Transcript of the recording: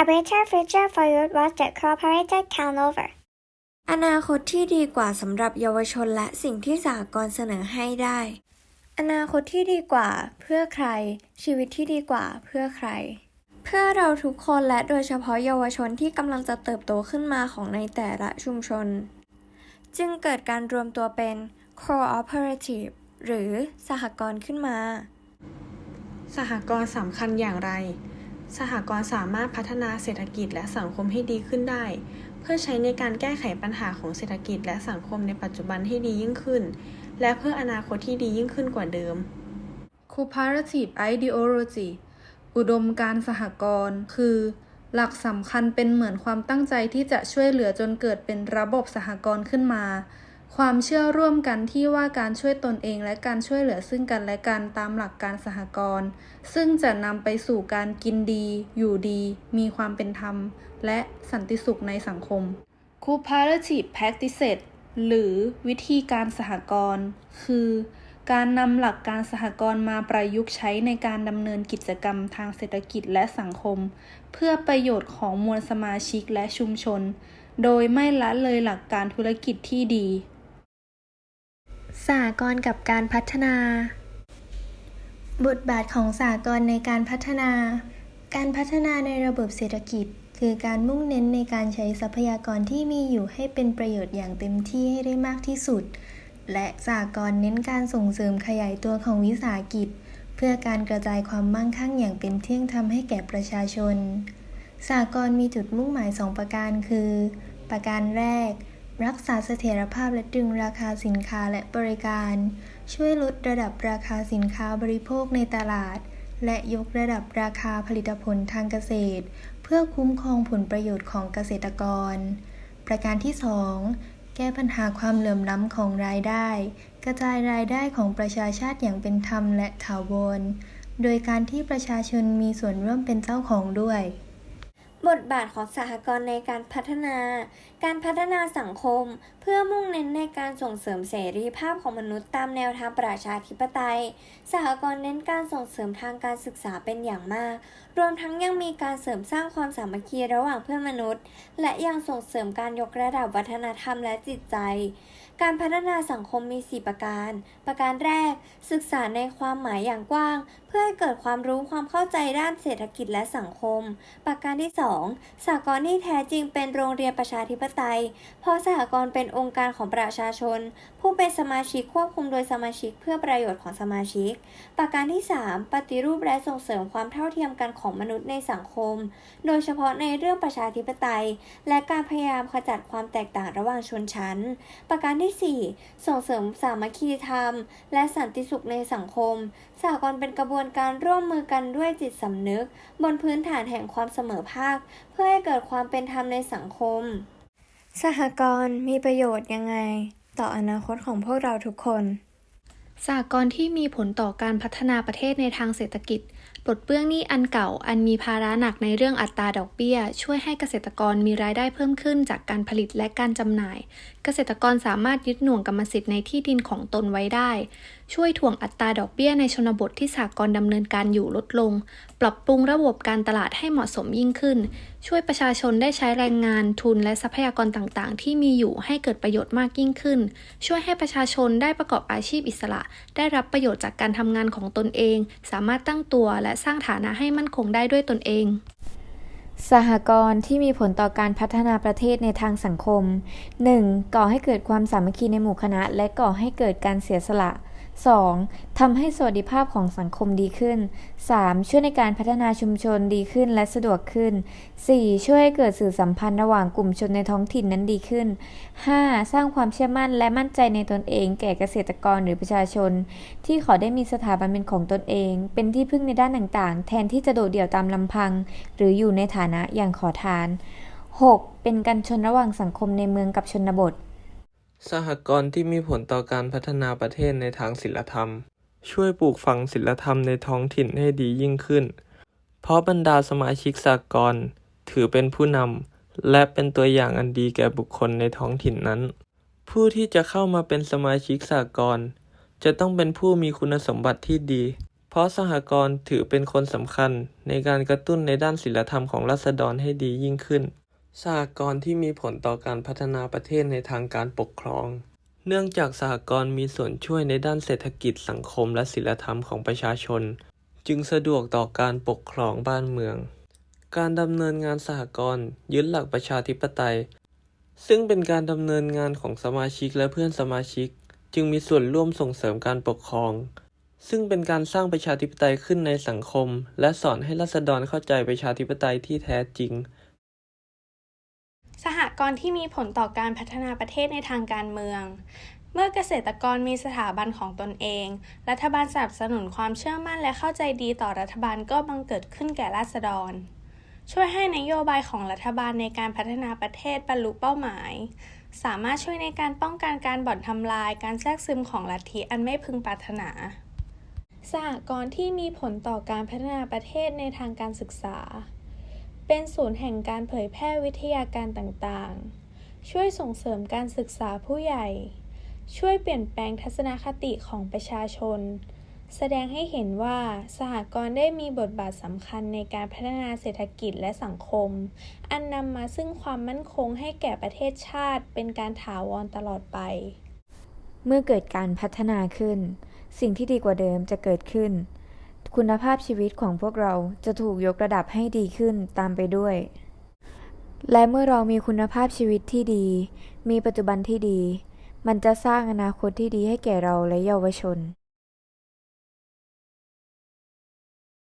A better future for youth was the cooperated turnover. อนาคตที่ดีกว่าสำหรับเยาวชนและสิ่งที่สหกรณ์เสนอให้ได้ อนาคตที่ดีกว่าเพื่อใคร ชีวิตที่ดีกว่าเพื่อใคร เพื่อเราทุกคนและโดยเฉพาะเยาวชนที่กำลังจะเติบโตขึ้นมาของในแต่ละชุมชน จึงเกิดการรวมตัวเป็น cooperative หรือสหกรณ์ขึ้นมา สหกรณ์สำคัญอย่างไร สหกรณ์สามารถพัฒนาเศรษฐกิจและสังคมให้ดีขึ้นได้ เพื่อใช้ในการแก้ไขปัญหาของเศรษฐกิจและสังคมในปัจจุบันให้ดียิ่งขึ้น และเพื่ออนาคตที่ดียิ่งขึ้นกว่าเดิม Cooperative Ideology อุดมการสหกรณ์คือ หลักสำคัญเป็นเหมือนความตั้งใจที่จะช่วยเหลือจนเกิดเป็นระบบสหกรณ์ขึ้นมา ความเชื่อร่วมกันที่ว่าการช่วยตนเองและการช่วยเหลือซึ่งกันและกันตามหลักการสหกรณ์ซึ่งจะนำไปสู่การกินดี อยู่ดี มีความเป็นธรรม และสันติสุขในสังคม Cooperative Practices หรือวิธีการสหกรณ์คือ การนำหลักการสหกรณ์มาประยุกต์ใช้ในการดำเนินกิจกรรมทางเศรษฐกิจและสังคม เพื่อประโยชน์ของมวลสมาชิกและชุมชน โดยไม่ละเลยหลักการธุรกิจที่ดี สหกรณ์กับการพัฒนา บทบาทของสหกรณ์ในการพัฒนา การพัฒนาในระบบเศรษฐกิจ คือการมุ่งเน้นในการใช้ทรัพยากรที่มีอยู่ให้เป็นประโยชน์อย่างเต็มที่ให้ได้มากที่สุด และสหกรณ์เน้นการส่งเสริมขยายตัวของวิสาหกิจ เพื่อการกระจายความมั่งคั่งอย่างเป็นเที่ยงธรรมให้แก่ประชาชนสหกรณ์มีจุดมุ่งหมาย 2 ประการคือ ประการแรก รักษาเสถียรภาพและดึงราคาสินค้าและบริการ ช่วยลดระดับราคาสินค้าบริโภคในตลาด และยกระดับราคาผลิตผลทางเกษตร เพื่อคุ้มครองผลประโยชน์ของเกษตรกร ประการที่ 2 แก้ปัญหาความเหลื่อมล้ำของรายได้ กระจายรายได้ของประชาชาติอย่างเป็นธรรมและถาวร โดยการที่ประชาชนมีส่วนร่วมเป็นเจ้าของด้วย บทบาทของสหกรณ์ในการพัฒนา การพัฒนาสังคม เพื่อมุ่งเน้นในการส่งเสริมเสรีภาพของมนุษย์ตามแนวทางประชาธิปไตย สหกรณ์เน้นการส่งเสริมทางการศึกษาเป็นอย่างมาก รวมทั้งยังมีการเสริมสร้างความสามัคคีระหว่างเพื่อนมนุษย์ และยังส่งเสริมการยกระดับวัฒนธรรมและจิตใจ การพัฒนาสังคมมี 4 ประการ ประการแรก ศึกษาในความหมายอย่างกว้าง เพื่อให้เกิดความรู้ความเข้าใจด้านเศรษฐกิจและสังคม ประการที่ 2 สหกรณ์ที่แท้จริงเป็นโรงเรียนประชาธิปไตย เพราะสหกรณ์เป็นองค์การของประชาชน ผู้เป็นสมาชิกควบคุมโดยสมาชิกเพื่อประโยชน์ของสมาชิก ประการที่ 3 ปฏิรูปและส่งเสริมความเท่าเทียมกันของมนุษย์ในสังคม โดยเฉพาะในเรื่องประชาธิปไตย และการพยายามขจัดความแตกต่างระหว่างชนชั้น ประการที่4 ส่งเสริมสามัคคีธรรม และสันติสุขในสังคมสากลเป็นกระบวนการร่วมมือกันด้วยจิตสำนึก บนพื้นฐานแห่งความเสมอภาค เพื่อให้เกิดความเป็นธรรมในสังคม สหกรณ์มีประโยชน์ยังไง ต่ออนาคตของพวกเราทุกคน สหกรณ์ที่มีผลต่อการพัฒนาประเทศในทางเศรษฐกิจ ปลดเปลื้องหนี้อันเก่าอันมีภาระหนักในเรื่องอัตราดอกเบี้ย ช่วยให้เกษตรกรมีรายได้เพิ่มขึ้นจากการผลิตและการจำหน่าย เกษตรกรสามารถยึดหน่วงกรรมสิทธิ์ในที่ดินของตนไว้ได้ ช่วยถ่วงอัตราดอกเบี้ยในชนบทที่สหกรณ์ดำเนินการอยู่ลดลง ปรับปรุงระบบการตลาดให้เหมาะสมยิ่งขึ้น ช่วยประชาชนได้ใช้แรงงานทุนและทรัพยากรต่างๆ ที่มีอยู่ให้เกิดประโยชน์มากยิ่งขึ้น ช่วยให้ประชาชนได้ประกอบอาชีพอิสระ ได้รับประโยชน์จากการทำงานของตนเอง สามารถตั้งตัวและสร้างฐานะให้มั่นคงได้ด้วยตนเองสหกรณ์ที่มีผลต่อการพัฒนาประเทศในทางสังคม 1. ก่อให้เกิดความสามัคคีในหมู่คณะ และก่อให้เกิดการเสียสละ 2. ทำให้สวัสดิภาพของสังคมดีขึ้น 3. ช่วยในการพัฒนาชุมชนดีขึ้นและสะดวกขึ้น 4. ช่วยให้เกิดสื่อสัมพันธ์ระหว่างกลุ่มชนในท้องถิ่นนั้นดีขึ้น 5. สร้างความเชื่อมั่นและมั่นใจในตนเองแก่เกษตรกรหรือประชาชน ที่ขอได้มีสถาบันเป็นของตนเอง เป็นที่พึ่งในด้านต่างๆ แทนที่จะโดดเดี่ยวตามลำพัง หรืออยู่ในฐานะอย่างขอทาน 6. เป็นการชนระหว่างสังคมในเมืองกับชนบท สหกรณ์ที่มีผลต่อการพัฒนาประเทศในทางศิลธรรม ช่วยปลูกฝังศิลธรรมในท้องถิ่นให้ดียิ่งขึ้น เพราะบรรดาสมาชิกสหกรณ์ถือเป็นผู้นำและเป็นตัวอย่างอันดีแก่บุคคลในท้องถิ่นนั้น ผู้ที่จะเข้ามาเป็นสมาชิกสหกรณ์จะต้องเป็นผู้มีคุณสมบัติที่ดี เพราะสหกรณ์ถือเป็นคนสำคัญในการกระตุ้นในด้านศีลธรรมของราษฎรให้ดียิ่งขึ้น สหกรณ์ที่มีผลต่อการพัฒนาประเทศในทางการปกครอง เนื่องจากสหกรณ์มีส่วนช่วยในด้านเศรษฐกิจสังคมและศีลธรรมของประชาชน จึงสะดวกต่อการปกครองบ้านเมือง การดำเนินงานสหกรณ์ยึดหลักประชาธิปไตย ซึ่งเป็นการดำเนินงานของสมาชิกและเพื่อนสมาชิก จึงมีส่วนร่วมส่งเสริมการปกครอง ซึ่งเป็นการสร้างประชาธิปไตยขึ้นในสังคม และสอนให้ราษฎรเข้าใจประชาธิปไตยที่แท้จริง กรที่มีผลต่อการพัฒนาประเทศในทางการเมือง เมื่อเกษตรกรมีสถาบันของตนเอง รัฐบาลสนับสนุนความเชื่อมั่นและเข้าใจดีต่อรัฐบาลก็บังเกิดขึ้นแก่ราษฎร ช่วยให้นโยบายของรัฐบาลในการพัฒนาประเทศบรรลุเป้าหมาย สามารถช่วยในการป้องกันการบ่อนทำลาย การแทรกซึมของลัทธิอันไม่พึงปรารถนาสหกรณ์ที่มีผลต่อการพัฒนาประเทศในทางการศึกษา เป็นศูนย์แห่งการเผยแพร่วิทยาการต่างๆ ช่วยส่งเสริมการศึกษาผู้ใหญ่ ช่วยเปลี่ยนแปลงทัศนคติของประชาชน แสดงให้เห็นว่าสหกรณ์ได้มีบทบาทสำคัญในการพัฒนาเศรษฐกิจและสังคม อันนำมาซึ่งความมั่นคงให้แก่ประเทศชาติ เป็นการถาวรตลอดไป เมื่อเกิดการพัฒนาขึ้น สิ่งที่ดีกว่าเดิมจะเกิดขึ้น คุณภาพชีวิตของพวกเราจะถูกยกระดับให้ดีขึ้นตามไปด้วย และเมื่อเรามีคุณภาพชีวิตที่ดี มีปัจจุบันที่ดี มันจะสร้างอนาคตที่ดีให้แก่เราและเยาวชน